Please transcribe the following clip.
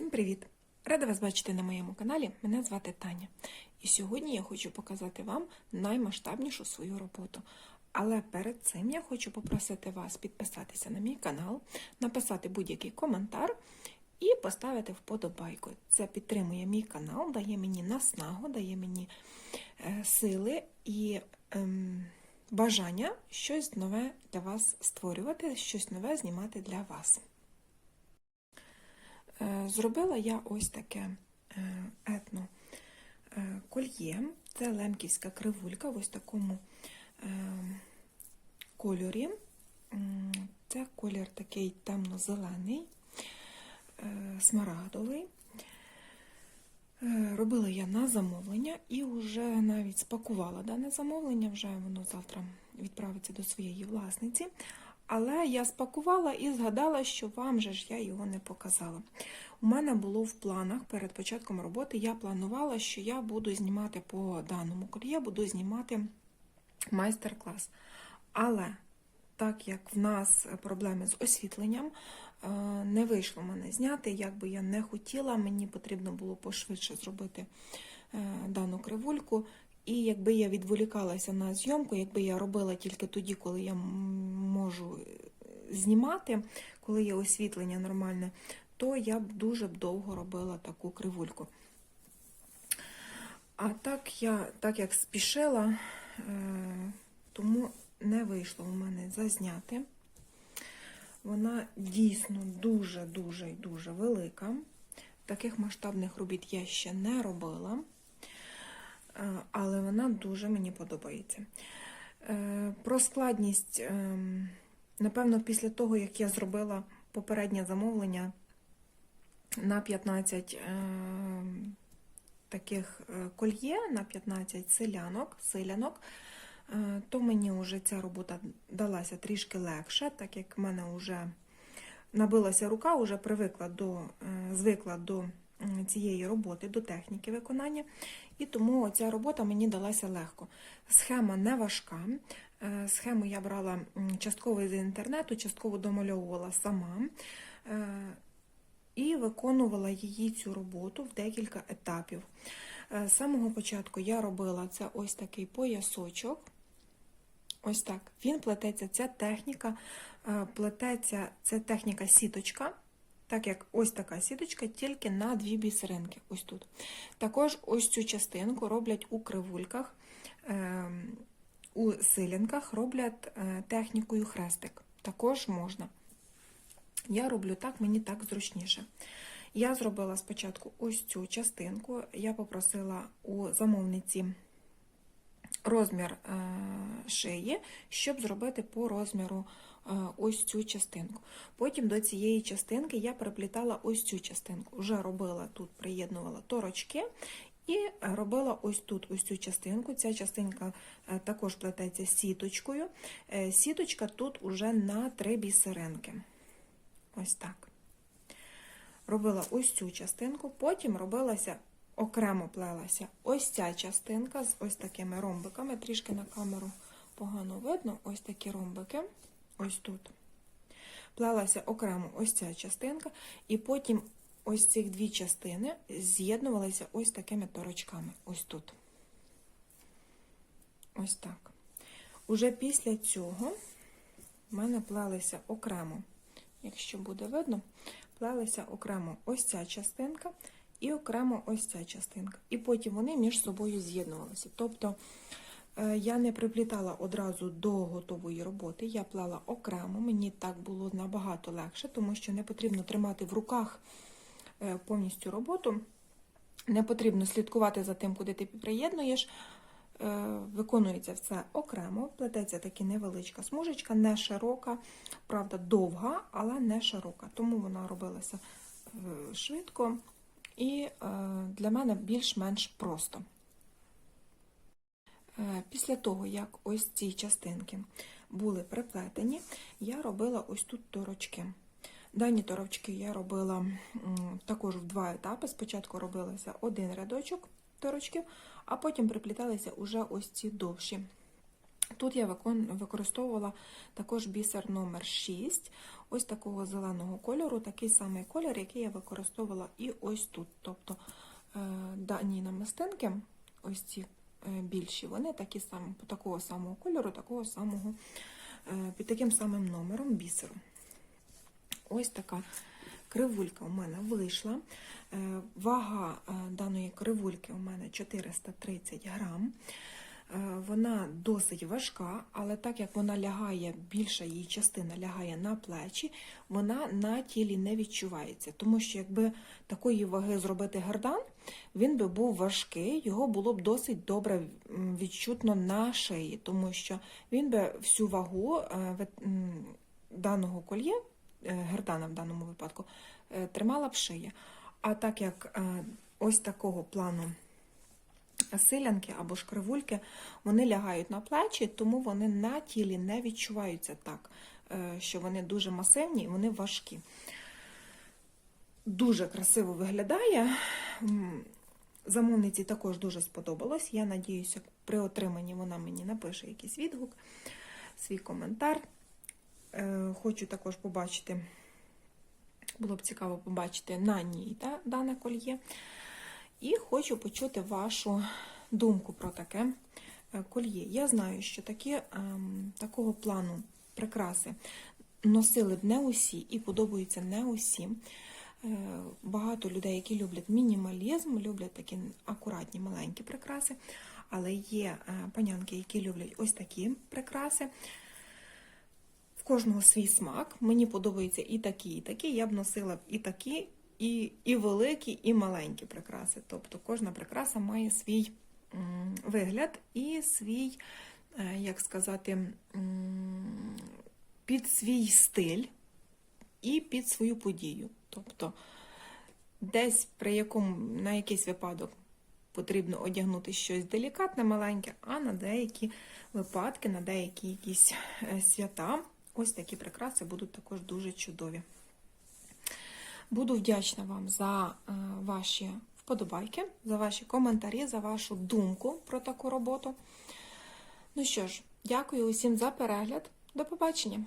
Всім привіт! Рада вас бачити на моєму каналі. Мене звати Таня. І сьогодні я хочу показати вам наймасштабнішу свою роботу. Але перед цим я хочу попросити вас підписатися на мій канал, написати будь-який коментар і поставити вподобайку. Це підтримує мій канал, дає мені наснагу, дає мені е, сили і ем, бажання щось нове для вас створювати, щось нове знімати для вас. Е, Зробила я ось таке е, етно е, кольє. Це лемківська кривулька в ось такому кольорі. Це колір такий темно-зелений, смарагдовий. Робила я на замовлення і вже навіть спакувала дане замовлення, вже воно завтра відправиться до своєї власниці. Але я спакувала і згадала, що вам же ж я його не показала. У мене було в планах перед початком роботи, я планувала, що я буду знімати по даному кольє, буду знімати майстер-клас. Але так як в нас проблеми з освітленням, е, не вийшло мене зняти, як би я не хотіла, мені потрібно було пошвидше зробити е, дану кривульку. І якби я відволікалася на зйомку, якби я робила тільки тоді, коли я можу е, знімати, коли є освітлення нормальне, то я б дуже довго робила таку кривульку. А так я, так як спішила, е, тому не вийшло у мене зазняти. Вона дійсно дуже-дуже і дуже велика. Таких масштабних робіт я ще не робила, е, але вона дуже мені подобається. Е, Про складність, ем, напевно, після того, як я зробила попереднє замовлення на 15 ем, таких е, кольє, на 15 селянок, е, то мені вже ця робота далася трішки легше, так як в мене вже набилася рука, вже привикла до, е, звикла до цієї роботи, до техніки виконання, і тому ця робота мені далася легко. Схема не важка. Е, Схему я брала частково з інтернету, частково домальовувала сама. Е, і виконувала її цю роботу в декілька етапів. Е, З самого початку я робила це ось такий поясочок. Ось так. Він плететься, ця техніка плететься, це техніка сіточка, так як ось така сіточка, тільки на дві бісеринки. Ось тут. Також ось цю частинку роблять у кривульках, е, у силінках роблять е, технікою хрестик. Також можна. Я роблю так, мені так зручніше. Я зробила спочатку ось цю частинку. Я попросила у замовниці розмір е, шиї, щоб зробити по розміру ось цю частинку. Потім до цієї частинки я приплітала ось цю частинку. Вже робила тут, приєднувала торочки. І робила ось тут ось цю частинку. Ця частинка е, також плететься сіточкою. Е, Сіточка тут уже на три бісеринки. Ось так. Робила ось цю частинку, потім робилася, окремо плелася ось ця частинка з ось такими ромбиками. Трішки на камеру погано видно, ось такі ромбики, ось тут. Плелася окремо ось ця частинка, і потім ось цих дві частини з'єднувалися ось такими торочками. Ось тут. Ось так. Уже після цього в мене плелися окремо якщо буде видно, плелися окремо ось ця частинка і окремо ось ця частинка. І потім вони між собою з'єднувалися. Тобто я не приплітала одразу до готової роботи, я плела окремо, мені так було набагато легше, тому що не потрібно тримати в руках е, повністю роботу, не потрібно слідкувати за тим, куди ти приєднуєш. Е, Виконується все окремо, плететься таки невеличка смужечка, не широка, правда, довга, але не широка. Тому вона робилася е, швидко і е, для мене більш-менш просто. Е, Після того, як ось ці частинки були приплетені, я робила ось тут торочки. Дані торочки я робила також в два етапи. Спочатку робилося один рядочок торочків, а потім припліталися уже ось ці довші. Тут я використовувала також бісер номер 6. ось такого зеленого кольору, такий самий колір, який я використовувала і ось тут. Тобто е, дані намистинки, ось ці більші, вони такі самі, такого самого кольору, такого самого, е, під таким самим номером бісеру. Ось така кривулька у мене вийшла. Е, Вага е, даної кривульки у мене 430 грам. Е, Вона досить важка, але так як вона лягає, більша її частина лягає на плечі, вона на тілі не відчувається. Тому що якби такої ваги зробити гардан, він би був важкий, його було б досить добре відчутно на шиї, тому що він би всю вагу е, даного кольє, е, гердана в даному випадку, тримала б шия. А так як ось такого плану силянки або ж кривульки, вони лягають на плечі, тому вони на тілі не відчуваються так, е, що вони дуже масивні і вони важкі. Дуже красиво виглядає. Замовниці також дуже сподобалось. Я надіюся, при отриманні вона мені напише якийсь відгук, свій коментар. Е, Хочу також побачити, було б цікаво побачити на ній та, дане кольє. І хочу почути вашу думку про таке е, кольє. Я знаю, що такі, ем, такого плану прикраси носили б не усі і подобаються не усім. Е, Багато людей, які люблять мінімалізм, люблять такі акуратні маленькі прикраси, але є е, панянки, які люблять ось такі прикраси. В кожного свій смак. Мені подобаються і такі, і такі. Я б носила б і такі, і, і великі, і маленькі прикраси. Тобто кожна прикраса має свій вигляд і свій, е, як сказати, під свій стиль і під свою подію. Тобто десь при якому на якийсь випадок потрібно одягнути щось делікатне, маленьке, а на деякі випадки, на деякі якісь е, свята, ось такі прикраси будуть також дуже чудові. Буду вдячна вам за е, ваші вподобайки, за ваші коментарі, за вашу думку про таку роботу. Ну що ж, дякую усім за перегляд. До побачення!